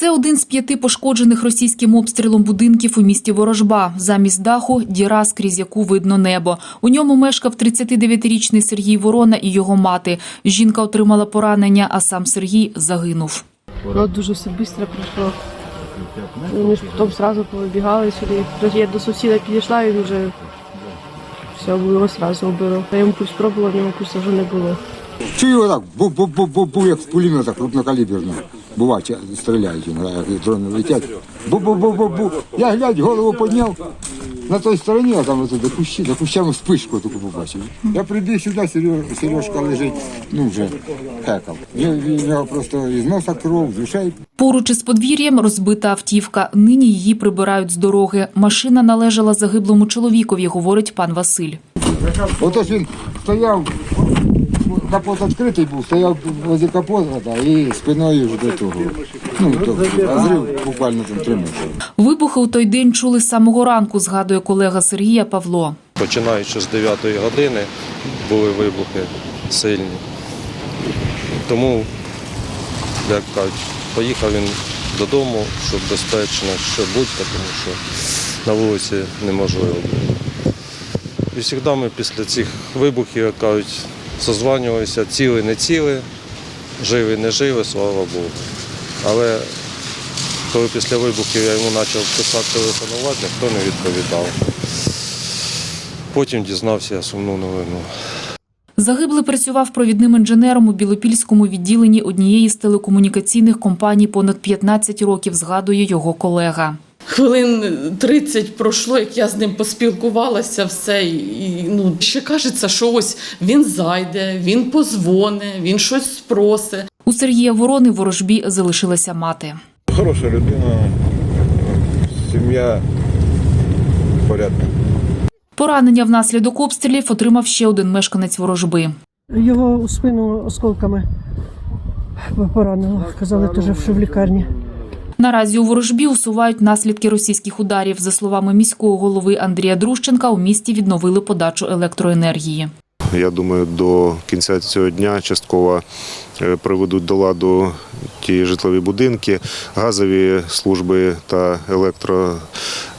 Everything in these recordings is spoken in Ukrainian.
Це один з п'яти пошкоджених російським обстрілом будинків у місті Ворожба. Замість даху діра, скрізь яку видно небо. У ньому мешкав 39-річний Сергій Ворона і його мати. Жінка отримала поранення, а сам Сергій загинув. Воно дуже все швидко пройшло. Вони ж потім одразу повибігали сюди. Я до сусіда підійшла, він вже все було одразу вбило. Я йому пусть пробувала, в нього пусть вже не було. Чую так, бу-бу-бу-бу, як з пулемета крупнокаліберного. Буває, стріляють, як дрони летять. Бу-бу-бу-бу-бу. Я глядь, голову підняв. На той стороні, а там до кущі, за кущами спишку таку побачив. Я прибіг сюди, Сереж- Сережка лежить, ну вже хекав. В нього просто із носа кров, з ушей Поруч із подвір'ям розбита автівка. Нині її прибирають з дороги. Машина належала загиблому чоловікові, говорить пан Василь. Отож він стояв, капот відкритий був, стояв возле капота да, і спиною ж до того. Ну, то, розрив буквально там три метри. Вибухи у той день чули з самого ранку, згадує колега Сергія Павло. Починаючи з 9 години були вибухи сильні. Тому, як кажуть, поїхав він додому, щоб безпечно, щоб будь, тому що на вулиці неможливо. І завжди ми після цих вибухів, як кажуть, созванювалися, ціли, не ціли, живі, не живі, слава Богу. Але коли після вибухів я йому почав писати телефонувати, ніхто не відповідав. Потім дізнався я сумну новину. Загиблий працював провідним інженером у Білопільському відділенні однієї з телекомунікаційних компаній понад 15 років, згадує його колега. Хвилин 30 пройшло, як я з ним поспілкувалася, все. І, ну, ще кажеться, що ось він зайде, він позвоне, він щось спросить. У Сергія Ворони в ворожбі залишилася мати. Хороша людина, сім'я порядна. Поранення внаслідок обстрілів отримав ще один мешканець ворожби. Його у спину осколками поранило. Казали теж, що в лікарні. Наразі у ворожбі усувають наслідки російських ударів. За словами міського голови Андрія Друщенка, у місті відновили подачу електроенергії. Я думаю, до кінця цього дня частково е, приведуть до ладу ті житлові будинки, газові служби та електро.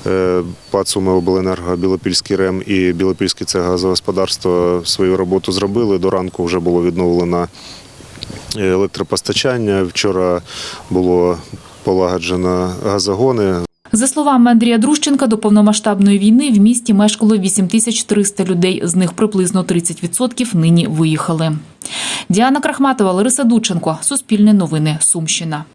е, ПАД «Суми Обленерго, Білопільський РЕМ і Білопільське це газогосподарство свою роботу зробили. До ранку вже було відновлено електропостачання. Вчора було полагоджено газогони. За словами Андрія Друщенка, до повномасштабної війни в місті мешкало 8300 людей. З них приблизно 30% нині виїхали. Діана Крахматова, Лариса Дученко. Суспільне новини. Сумщина.